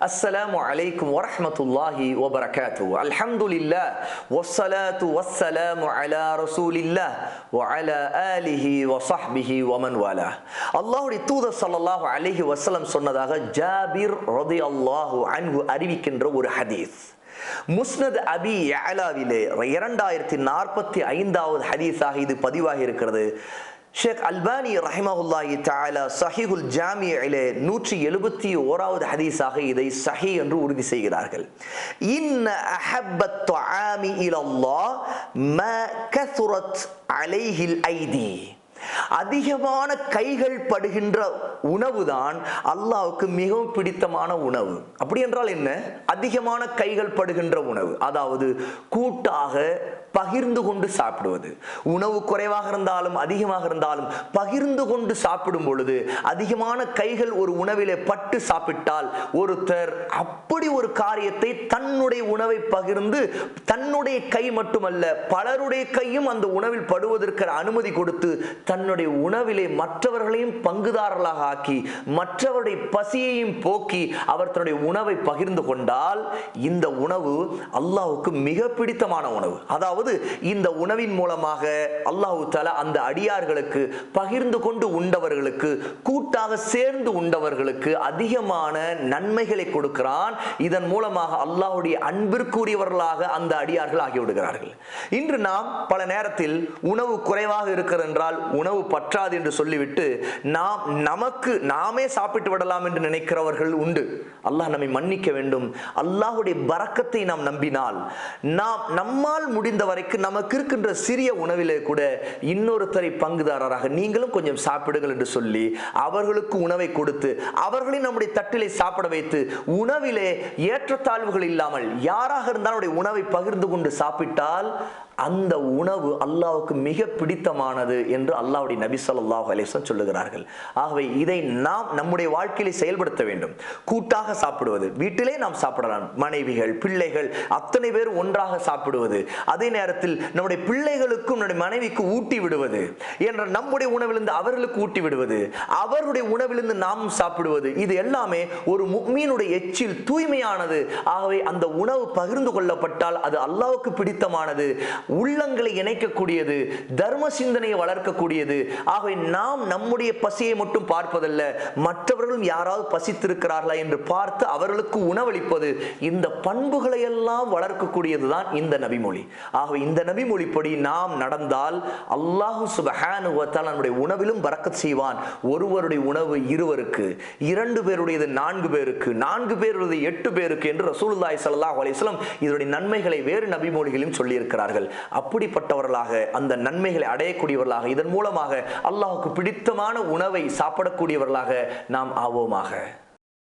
அஸ்ஸலாமு அலைக்கும் வரஹமத்துல்லாஹி வபரகாத்து அல்ஹம்துலில்லா வஸ்ஸலாத்து வஸ்ஸலாமு அலா ரசூலில்லா வ அலா ஆலிஹி வ ஸஹ்பிஹி வ மன் வாலா அல்லாஹ்வுடைய தூதர் ஸல்லல்லாஹு அலைஹி வஸல்லம் சொன்னதாக ஜாபிர் ரலியல்லாஹு அன்ஹு அறிவிக்கின்ற ஒரு ஹதீஸ் முஸ்னத் அபி அலாவிலே இரண்டாயிரத்தி நாற்பத்தி ஐந்தாவது ஹதீஸாக இது பதிவாகி இருக்கிறது ஷேக் அல்பானி ரஹிமஹுல்லாஹி தஆலா சஹீஹுல் ஜாமியிலே நூற்றி எழுபத்தி ஓராவது ஹதீஸாக இதை சஹி என்று உறுதி செய்கிறார்கள் இன்ன அஹப்பத் துஆமி இலல்லாஹ் ம கசுரத் அலைஹில் ஐதி அதிகமான கைகள் படுகின்ற உணவுதான் அல்லாவுக்கு மிகவும் பிடித்தமான உணவு. அப்படி என்றால் என்ன? அதிகமான கைகள் படுகின்ற உணவு. அதாவது கூட்டாக பகிர்ந்து கொண்டு சாப்பிடுவது. உணவு குறைவாக இருந்தாலும் அதிகமாக இருந்தாலும் பகிர்ந்து கொண்டு சாப்பிடும் பொழுது அதிகமான கைகள் ஒரு உணவிலே பட்டு சாப்பிட்டால் ஒருத்தர் அப்படி ஒரு காரியத்தை தன்னுடைய உணவை பகிர்ந்து தன்னுடைய கை மட்டுமல்ல பலருடைய கையும் அந்த உணவில் படுவதற்கு அனுமதி கொடுத்து தன்னுடைய உணவிலே மற்றவர்களையும் பங்குதாரர்களாக ஆக்கி மற்றவருடைய பசியையும் போக்கி அவர் தன்னுடைய உணவை பகிர்ந்து கொண்டால் இந்த உணவு அல்லாஹுக்கு மிக பிடித்தமான உணவு. அதாவது இந்த உணவின் மூலமாக அல்லாஹு தஆலா அந்த அடியார்களுக்கு பகிர்ந்து கொண்டு உண்டவர்களுக்கு கூட்டாக சேர்ந்து உண்டவர்களுக்கு அதிகமான நன்மைகளை கொடுக்கிறான். இதன் மூலமாக அல்லாஹுடைய அன்பிற்குரியவர்களாக அந்த அடியார்கள் ஆகிவிடுகிறார்கள். இன்று நாம் பல நேரத்தில் உணவு குறைவாக இருக்கிறது என்றால் உணவு பற்றாது என்று சொல்லிவிட்டு நாம் நமக்கு நாமே சாப்பிட்டு விடலாம் என்று நினைக்கிறவர்கள் உண்டு. அல்லாஹ் நம்மை மன்னிக்க வேண்டும். அல்லாஹுடைய பறக்கத்தை நாம் நம்பினால் நாம் நம்மால் முடிந்த வரைக்கும் நமக்கு இருக்கின்ற சிறிய உணவிலே கூட இன்னொருத்தரை பங்குதாரராக நீங்களும் கொஞ்சம் சாப்பிடுங்கள் என்று சொல்லி அவர்களுக்கு உணவை கொடுத்து அவர்களையும் நம்முடைய தட்டிலை சாப்பிட வைத்து உணவிலே ஏற்றத்தாழ்வுகள் இல்லாமல் யாராக இருந்தாலும் உணவை பகிர்ந்து கொண்டு சாப்பிட்டால் அந்த உணவு அல்லாவுக்கு மிக பிடித்தமானது என்று அல்லாவுடைய நபி சொல்லாஹ் அலைஹி சொல்லுகிறார்கள். ஆகவே இதை நாம் நம்முடைய வாழ்க்கையில செயல்படுத்த வேண்டும். கூட்டாக சாப்பிடுவது வீட்டிலே நாம் சாப்பிடலாம். மனைவிகள் பிள்ளைகள் அத்தனை பேர் ஒன்றாக சாப்பிடுவது அதே நேரத்தில் நம்முடைய பிள்ளைகளுக்கும் நம்முடைய மனைவிக்கு ஊட்டி விடுவது என்ற நம்முடைய உணவிலிருந்து அவர்களுக்கு ஊட்டி விடுவது அவருடைய உணவிலிருந்து நாமும் சாப்பிடுவது இது எல்லாமே ஒரு முக்மீனுடைய எச்சில் தூய்மையானது. ஆகவே அந்த உணவு பகிர்ந்து கொள்ளப்பட்டால் அது அல்லாவுக்கு பிடித்தமானது. உள்ளங்களை இணைக்கக்கூடியது தர்ம சிந்தனையை வளர்க்கக்கூடியது. ஆகவே நாம் நம்முடைய பசியை மட்டும் பார்ப்பதல்ல மற்றவர்களும் யாராவது பசித்திருக்கிறார்களா என்று பார்த்து அவர்களுக்கு உணவளிப்பது இந்த பண்புகளை எல்லாம் வளர்க்கக்கூடியதுதான் இந்த நபிமொழி. ஆகவே இந்த நபிமொழிப்படி நாம் நடந்தால் அல்லாஹு சுபஹானுவத்தால் நம்முடைய உணவிலும் பறக்கத் செய்வான். ஒருவருடைய உணவு இருவருக்கு இரண்டு பேருடையது நான்கு பேருக்கு நான்கு பேருடையது எட்டு பேருக்கு என்று ரசூலுல்லாய் சல்லாஹ் அலிஸ்லாம் இதனுடைய நன்மைகளை வேறு நபிமொழிகளையும் சொல்லியிருக்கிறார்கள். அப்படிப்பட்டவர்களாக அந்த நன்மைகளை அடையக்கூடியவர்களாக இதன் மூலமாக அல்லாஹுக்கு பிடித்தமான உணவை சாப்பிடக்கூடியவர்களாக நாம் ஆவோமாக.